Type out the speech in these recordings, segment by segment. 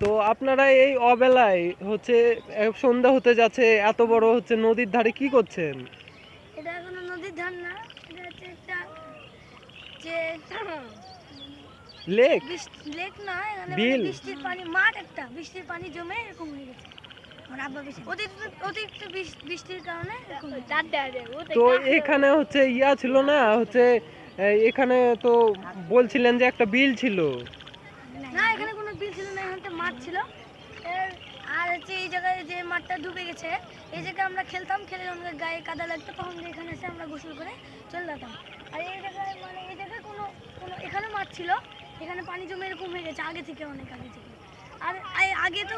তো আপনারা এই অবেলায় হচ্ছে সন্ধ্যা হতে যাচ্ছে এত বড় হচ্ছে নদীর ধারে কি করছেন? এটা কোনো নদীর ধার না এটা হচ্ছে একটা যে লেক লেক নয় এখানে মানে বিল? বৃষ্টির পানি মাঠ একটা বৃষ্টির পানি জমে এরকম হয়ে গেছে। আমার আব্বা বেশি অতিরিক্ত অতিরিক্ত বৃষ- বৃষ্টির কারণে এরকম হয়েছে। তো এখানে হচ্ছে ইয়া ছিল না হচ্ছে এখানে তো বলছিলেন যে একটা বিল ছিল। না এখানে কোনো বিল ছিল না এখানে একটা মাঠ ছিল। এর- আর হচ্ছে এই জায়গায় যে মাঠটা ডুবে গেছে এই জায়গায় আমরা খেলতাম খেলে আমাদের গায়ে কাদা লাগতো তখন যে এখানে এসে আমরা গোসল করে চলে যেতাম। আর এই জায়গায় মানে এই জায়গায় কোনো কোনো এখানে মাঠ ছিল এখানে পানি জমে এরকম হয়ে গেছে আগে থেকে অনেক আগে থেকে। আর আগে তো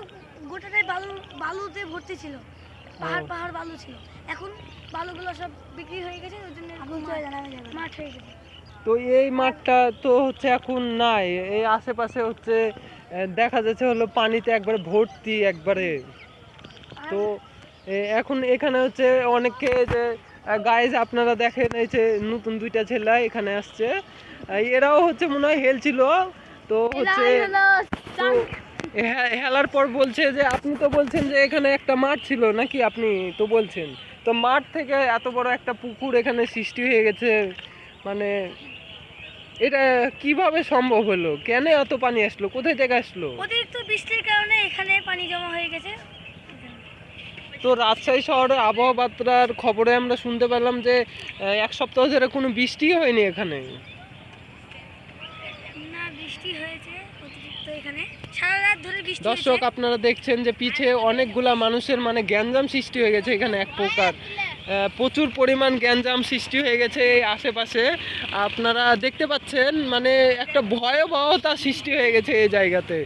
গোটাটাই বালু বালুতে ভর্তি ছিল পাহাড় পাহাড় বালু ছিল। এখন বালুগুলো সব বিক্রি হয়ে গেছে ওই জন্য মাঠ- হয়ে গেছে। তো এই মাঠটা তো হচ্ছে এখন নাই এই আশেপাশে হচ্ছে দেখা যাচ্ছে হলো পানিতে একবারে ভর্তি একবারে। তো এখন এখানে হচ্ছে অনেকে যে গাইজ আপনারা দেখেন এই যে নতুন দুইটা ছেলে এখানে আসছে। এরাও হচ্ছে মনে হয় হেলছিল তো হচ্ছে তো হে- হেলার পর বলছে যে আপনি তো বলছেন যে এখানে একটা মাঠ ছিল নাকি আপনি তো বলছেন। তো মাঠ থেকে এত বড় একটা পুকুর এখানে সৃষ্টি হয়ে গেছে। মানে এটা কীভাবে সম্ভব হলো? কেন এত পানি আসলো? কোথায় থেকে আসলো? অতিরিক্ত বৃষ্টির কারণে এখানে পানি জমা হয়ে গেছে। তো রাজশাহী শহরের আবহাওয়া বার্তার খবরে আমরা শুনতে পেলাম যে এক সপ্তাহ ধরে কোনো বৃষ্টি হয়নি এখানে। না বৃষ্টি হয়েছে অতিরিক্ত এখানে। সারা রাত ধরে বৃষ্টি দর্শক আপনারা দেখছেন যে পিছে অনেকগুলা মানুষের মানে গ্যাঞ্জাম সৃষ্টি হয়ে গেছে এখানে এক প্রকার। প্রচুর পরিমাণ গ্যাঞ্জাম সৃষ্টি হয়ে গেছে এই আশেপাশে। আপনারা দেখতে পাচ্ছেন মানে একটা ভয়াবহতা সৃষ্টি হয়ে গেছে এই জায়গাতে।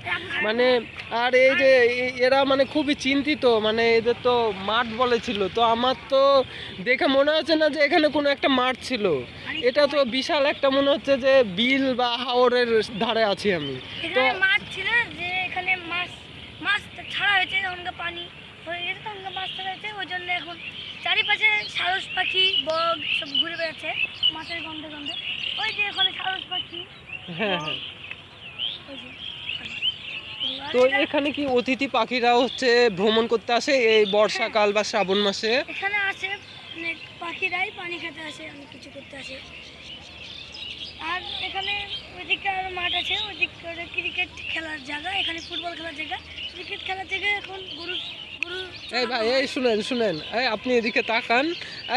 মানে আর এই যে এরা মানে খুবই চিন্তিত মানে এদের তো মাঠ বলেছিল। তো আমার তো দেখে মনে হচ্ছে না যে এখানে কোনো একটা মাঠ ছিল। এটা তো বিশাল একটা মনে হচ্ছে যে বিল বা হাওরের ধারে আছি আমি। তো এখানে ছিল যে এখানে মাছ মাছ ছাড়া হয়েছে পানি হয়ে গেছে তখন মাছ ছাড়া হয়েছে ওই জন্য এখন চারিপাশে সারস পাখি বগ সব ঘুরে বেড়াচ্ছে মাছের গন্ধে গন্ধে। ওই যে ওখানে সারস পাখি হ্যাঁ হ্যাঁ। তো এখানে কি অতিথি পাখিরা হচ্ছে ভ্রমণ করতে আসে এই বর্ষাকাল বা শ্রাবণ মাসে? এখানে আছে অনেক পাখিরাই পানি খেতে আসে অনেক কিছু করতে আসে। আর এখানে ওইদিকে আরও মাঠ আছে ওইদিকে ক্রিকেট খেলার জায়গা এখানে ফুটবল খেলার জায়গা। ক্রিকেট খেলার জায়গা এখন গরু এই ভাই এই শুনেন শুনেন। এই আপনি এদিকে তাকান।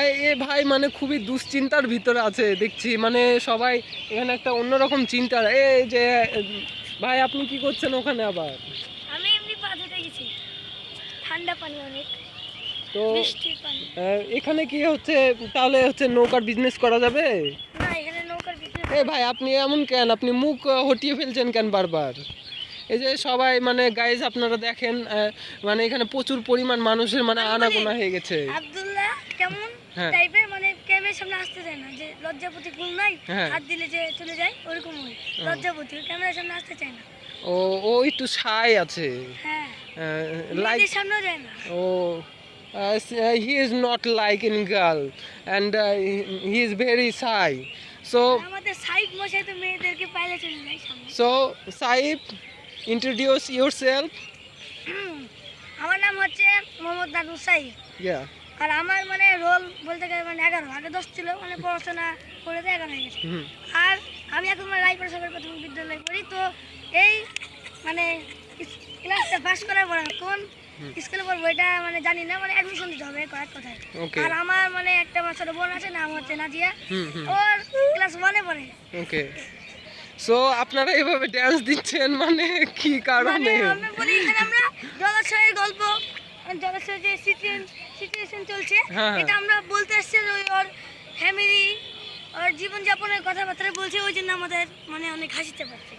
এই এ ভাই মানে খুবই দুশ্চিন্তার ভিতরে আছে দেখছি। মানে সবাই এখানে একটা অন্যরকম চিন্তা। এই যে ভাই আপনি কি করছেন ওখানে আবার? আমি এমনি পা ধুতে গেছি। ঠান্ডা পানি অনেক তো এখানে কি হচ্ছে? তাহলে হচ্ছে নৌকার বিজনেস করা যাবে? না এখানে নৌকার বিজনেস এ ভাই আপনি এমন কেন? আপনি মুখ হটিয়ে ফেলছেন কেন বারবার? এই যে সবাই মানে গাইজ আপনারা দেখেন মানে এখানে প্রচুর পরিমাণ মানুষের মানে আনাগোনা হয়ে গেছে। আব্দুল্লাহ কেমন? হ্যাঁ। টাইপের মানে ক্যামেরার সামনে আসতে চায় না যে লজ্জাপতি ফুল নাই হ্যাঁ। হাত দিলে যে চলে যায় ওরকম ওই লজ্জাপতি ক্যামেরার সামনে আসতে চায় না। ও ও একটু সাই আছে। হ্যাঁ। লাইক মেয়েদের যায় না। ও ইন্ট্রোডিউস ইউর সেলফ আমার নাম হচ্ছে মোহাম্মদ নাদুর সাই আর আমার মানে রোল বলতে গেলে মানে এগারো আগে দশ ছিল মানে পড়াশোনা করে তো এগারো হয়ে গেছে। আর আমি এখন মানে রায়পুর সরকারি প্রাথমিক বিদ্যালয়ে পড়ি তো এই মানে ক্লাসটা পাস করার পর কোন স্কুলে পড়ব এটা মানে জানি না মানে অ্যাডমিশন দিতে হবে কয়েক কথায়। আর আমার মানে একটা আমার ছোট বোন আছে নাম হচ্ছে নাজিয়া। ওর ক্লাস ওয়ানে পড়ে। ওকে সো আপনারা এভাবে ড্যান্স দিচ্ছেন মানে কি মানে কারণে আমরা এখানে আমরা জলাশয়ের গল্প জলাশয়ের যে সিচুয়েশন চলছে হ্যাঁ, হ্যাঁ। এটা আমরা বলতে আসছি ওর ফ্যামিলি ওর জীবনযাপনের কথাবার্তা বলছে ওই জন্য আমাদের মানে অনেক হাসিতে পারছে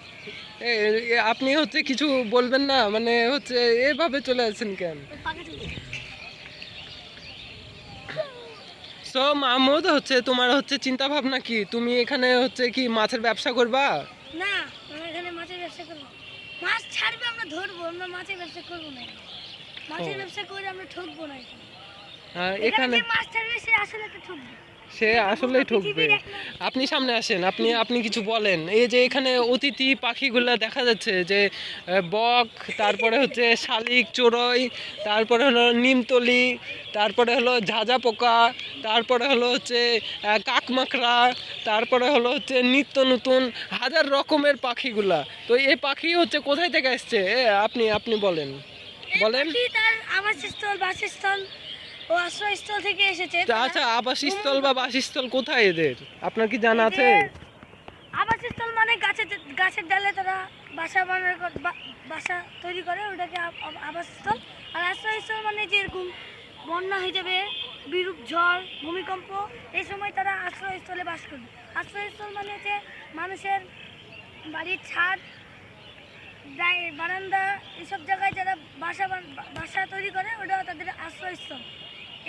আপনি হচ্ছে কিছু বলবেন না? মানে হচ্ছে এভাবে চলে আসছেন কেন? সো মাহমুদ হচ্ছে তোমার হচ্ছে চিন্তা ভাবনা কি? তুমি এখানে হচ্ছে কি মাছের ব্যবসা করবা? না আমরা এখানে মাছের ব্যবসা করব মাছ ছাড়বে আমরা ধরবো আমরা মাছের ব্যবসা করব না মাছের ব্যবসা করে আমরা ঠকবো না এখানে। এখানে মাছ ছাড়বে সে আসলে একটা ঠকবে। সে আসলেই ঠকবে। আপনি সামনে আসেন আপনি আপনি কিছু বলেন। এই যে এখানে অতিথি পাখিগুলা দেখা যাচ্ছে যে বক তারপরে হচ্ছে শালিক চড়ই তারপরে হলো নিমতলি তারপরে হলো ঝাঁঝা পোকা তারপরে হলো হচ্ছে কাকমাকড়া তারপরে হলো হচ্ছে নিত্য নতুন হাজার রকমের পাখিগুলা। তো এই পাখি হচ্ছে কোথায় থেকে আসছে? আপনি আপনি বলেন। বলেন। বাসস্থল। ও আশ্রয়স্থল থেকে এসেছে আচ্ছা আবাসস্থল বা বাসস্থল কোথায় এদের? আপনার কি জানা আছে? আবাসস্থল মানে গাছের গাছের ডালে তারা বাসা বানানোর বাসা তৈরি করে ওটাকে আব- আব- আবাসস্থল। আর আশ্রয়স্থল মানে যেরকম বন্যা হয়ে যাবে বিরূপ ঝড় ভূমিকম্প এই সময় তারা আশ্রয়স্থলে বাস করবে আশ্রয়স্থল মানে হচ্ছে মানুষের বাড়ির ছাদ বারান্দা এইসব জায়গায় যারা বাসা বাসা তৈরি করে ওটা তাদের আশ্রয়স্থল।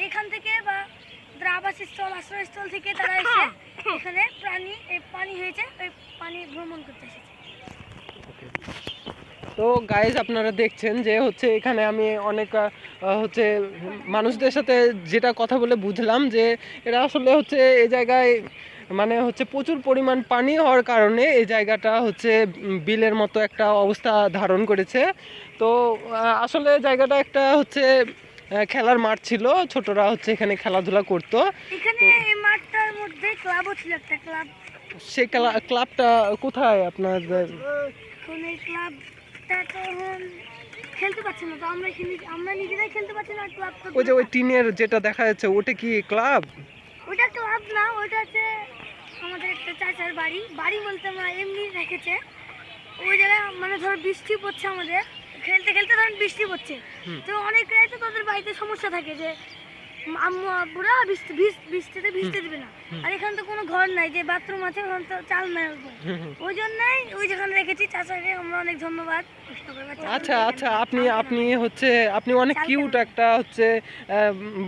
এখান থেকে বা আবাসস্থল আশ্রয়স্থল থেকে তারা এসে এখানে প্রাণী পানি হয়েছে, ওই পানি ভ্রমণ করতে এসেছে। তো গাইজ আপনারা দেখছেন যে হচ্ছে এখানে আমি অনেক হচ্ছে মানুষদের সাথে যেটা কথা বলে বুঝলাম যে এরা আসলে হচ্ছে এই জায়গায় মানে হচ্ছে প্রচুর পরিমাণ পানি হওয়ার কারণে এই জায়গাটা হচ্ছে বিলের মতো একটা অবস্থা ধারণ করেছে। তো আসলে জায়গাটা একটা হচ্ছে খেলার মাঠ ছিল ছোটরা হচ্ছে এখানে খেলাধুলা করতো। এখানে এই মাঠটার মধ্যে ক্লাবও ছিল একটা ক্লাব। সেই খেলা- ক্লাবটা কোথায় আপনার? এখন এই ক্লাবটা তো এখন খেলতে পারছে না তো আমরা এখানে আমরা নিজেরাই খেলতে পারছি না ক্লাব ওই যে ওই টিনের যেটা দেখা যাচ্ছে ওটা কি ক্লাব? ওটা ক্লাব না ওটা হচ্ছে আমাদের একটা চাচার বাড়ি। বাড়ি বলতে আমরা এমনি রেখেছে। ওই জায়গায় মানে ধর বৃষ্টি পড়ছে আমাদের খেলতে খেলতে ধরুন বৃষ্টি পড়ছে। তো অনেকটাই তো তাদের বাড়িতে সমস্যা থাকে যে আম্মু আব্বুরা বৃষ্টি বৃষ্টিতে ভিজতে দেবে না। আর এখানে তো কোনো ঘর নাই যে বাথরুম আছে ওখানে তো চাল নাই। ওই জন্যই ওই যেখানে রেখেছি চাচাকে আমরা অনেক ধন্যবাদ। আচ্ছা আচ্ছা আপনি আপনি হচ্ছে আপনি অনেক কিউট একটা হচ্ছে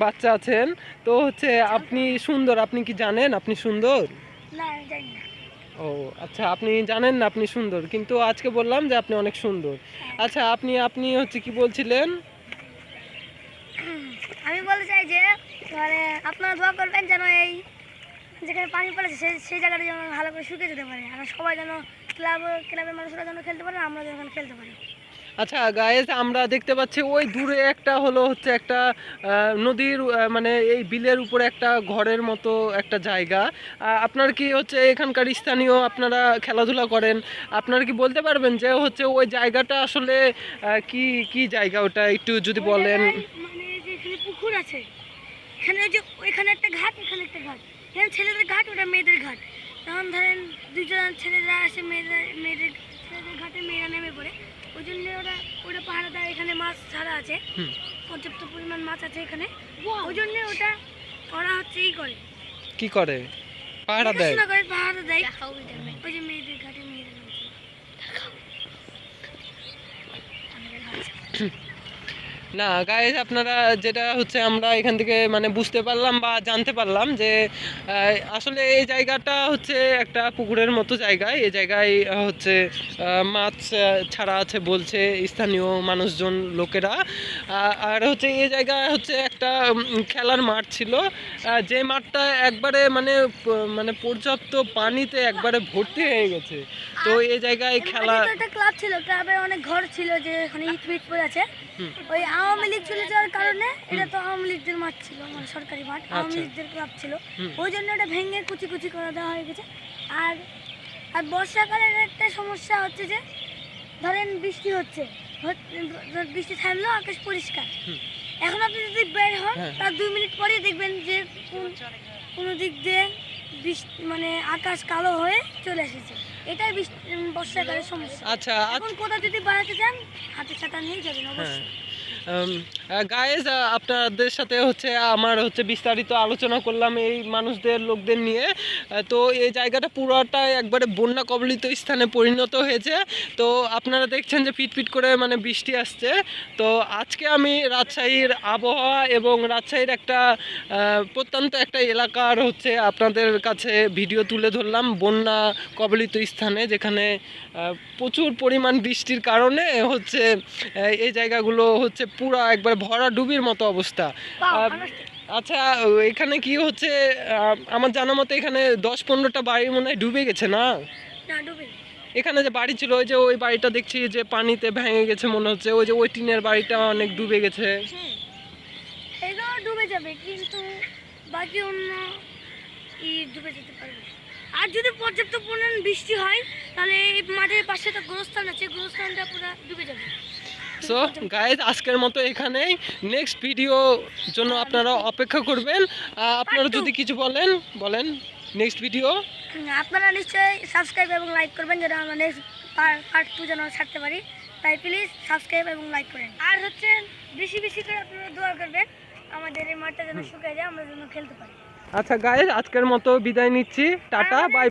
বাচ্চা আছেন। তো হচ্ছে আপনি সুন্দর আপনি কি জানেন? আপনি সুন্দর? না জানি না। ও আচ্ছা আপনি জানেন না আপনি সুন্দর, কিন্তু আজকে বললাম যে আপনি অনেক সুন্দর। আচ্ছা আপনি আপনি হচ্ছে কি বলছিলেন? আমি বলতে চাই যে মানে আপনারা দোয়া করবেন যেন এই যেখানে পানি পড়েছে সেই সেই জায়গাটা যেন ভালো করে শুকিয়ে যেতে পারে। আর সবাই যেন ক্লাব, ক্লাবের মানুষরা যেন খেলতে পারে, আমরা যেন খেলতে পারি। আচ্ছা গায়েস আমরা দেখতে পাচ্ছি ওই দূরে একটা হলো হচ্ছে একটা নদীর মানে এই বিলের উপরে একটা ঘরের মতো একটা জায়গা। আপনার কি হচ্ছে এখানকার স্থানীয় আপনারা খেলাধুলা করেন? আপনারা কি বলতে পারবেন যে হচ্ছে ওই জায়গাটা আসলে কি কি জায়গা ওটা? একটু যদি বলেন। মানে পুকুর আছে এখানে যে ওইখানে একটা ঘাট এখানে একটা ঘাট। এখানে ছেলেদের ঘাট ওটা মেয়েদের ঘাট। তখন ধরেন দুজন ছেলেরা আসে মেয়েদের মেয়েদের ছেলেদের ঘাটে মেয়েরা নেমে পড়ে। ওই জন্য ওরা ওটা পাহাড়া দেয় এখানে মাছ ছাড়া আছে। হুম। পর্যাপ্ত পরিমাণ মাছ আছে এখানে। ওই জন্য ওটা ওরা হচ্ছে ই করে। কি করে? পাহাড়া দেয়। করে পাহাড়া দেয়। ওই যে মেয়েদের ঘাটে মেয়েদের নামছে। না গাইজ আপনারা যেটা হচ্ছে আমরা এখান থেকে মানে বুঝতে পারলাম বা জানতে পারলাম যে আসলে এই জায়গাটা হচ্ছে একটা পুকুরের মতো জায়গায় এই জায়গায় হচ্ছে মাছ ছাড়া আছে বলছে স্থানীয় মানুষজন লোকেরা। আর হচ্ছে এই জায়গায় হচ্ছে একটা খেলার মাঠ ছিল। যে মাঠটা একবারে মানে মানে পর্যাপ্ত পানিতে একবারে ভর্তি হয়ে গেছে। তো এই জায়গায় খেলা একটা ক্লাব ছিল ক্লাবে অনেক ঘর ছিল যে এখানে ইট মিট পড়ে আছে। ওই আওয়ামী লীগ চলে যাওয়ার কারণে এটা তো আওয়ামী লীগদের মাঠ ছিল মানে সরকারি মাঠ আওয়ামী আচ্ছা। লীগদের ক্লাব ছিল। ওই জন্য এটা ভেঙে কুচি কুচি করে দেওয়া হয়ে গেছে। আর আর বর্ষাকালের একটা সমস্যা হচ্ছে যে ধরেন বৃষ্টি হচ্ছে বৃষ্টি থামলো আকাশ পরিষ্কার। এখন আপনি যদি বের হন হ্যাঁ। তার দুই মিনিট পরেই দেখবেন যে কোন কোনো দিক দিয়ে বৃষ্টি মানে আকাশ কালো হয়ে চলে এসেছে। এটাই বর্ষাকালের সমস্যা। আচ্ছা আচ্ছা। এখন কোথাও যদি বেড়াতে যান হাতে ছাতা নিয়ে যাবেন হ্যাঁ। অবশ্যই। গায়েজ আপনাদের সাথে হচ্ছে আমার হচ্ছে বিস্তারিত আলোচনা করলাম এই মানুষদের, লোকদের নিয়ে। তো এই জায়গাটা পুরোটাই একবারে বন্যা কবলিত স্থানে পরিণত হয়েছে। তো আপনারা দেখছেন যে ফিটফিট করে মানে বৃষ্টি আসছে। তো আজকে আমি রাজশাহীর আবহাওয়া এবং রাজশাহীর একটা প্রত্যন্ত একটা এলাকার হচ্ছে আপনাদের কাছে ভিডিও তুলে ধরলাম বন্যা কবলিত স্থানে, যেখানে প্রচুর পরিমাণ বৃষ্টির কারণে হচ্ছে এই জায়গাগুলো হচ্ছে পুরো একবার ভরা ডুবির মতো অবস্থা। আচ্ছা এখানে কি হচ্ছে আমার জানা মতে এখানে দশ পনেরোটা বাড়ি মনে হয় ডুবে গেছে না? না এখানে যে বাড়ি ছিল ওই যে ওই বাড়িটা দেখছি যে পানিতে ভেঙে গেছে মনে হচ্ছে ওই যে ওই টিনের বাড়িটা অনেক ডুবে গেছে। ডুবে যাবে কিন্তু বাকি অন্য ডুবে যেতে পারবে। আর যদি পর্যাপ্ত পরিমাণ বৃষ্টি হয় তাহলে এই মাঠের পাশে একটা গোরস্থান আছে গোরস্থানটা পুরো ডুবে যাবে। সো গাইজ আজকের মতো এখানেই। নেক্সট ভিডিও জন্য আপনারা অপেক্ষা করবেন। আপনারা যদি কিছু বলেন বলেন। নেক্সট ভিডিও আপনারা নিশ্চয়ই সাবস্ক্রাইব এবং লাইক করবেন যেন আমরা নেক্সট পার্ট টু যেন ছাড়তে পারি। তাই প্লিজ সাবস্ক্রাইব এবং লাইক করেন। আর হচ্ছে বেশি বেশি করে আপনারা দোয়া করবেন। আমাদের এই মাঠটা যেন শুকিয়ে যায় আমরা যেন খেলতে পারি। আচ্ছা গাইজ আজকের মতো বিদায় নিচ্ছি। Tata bye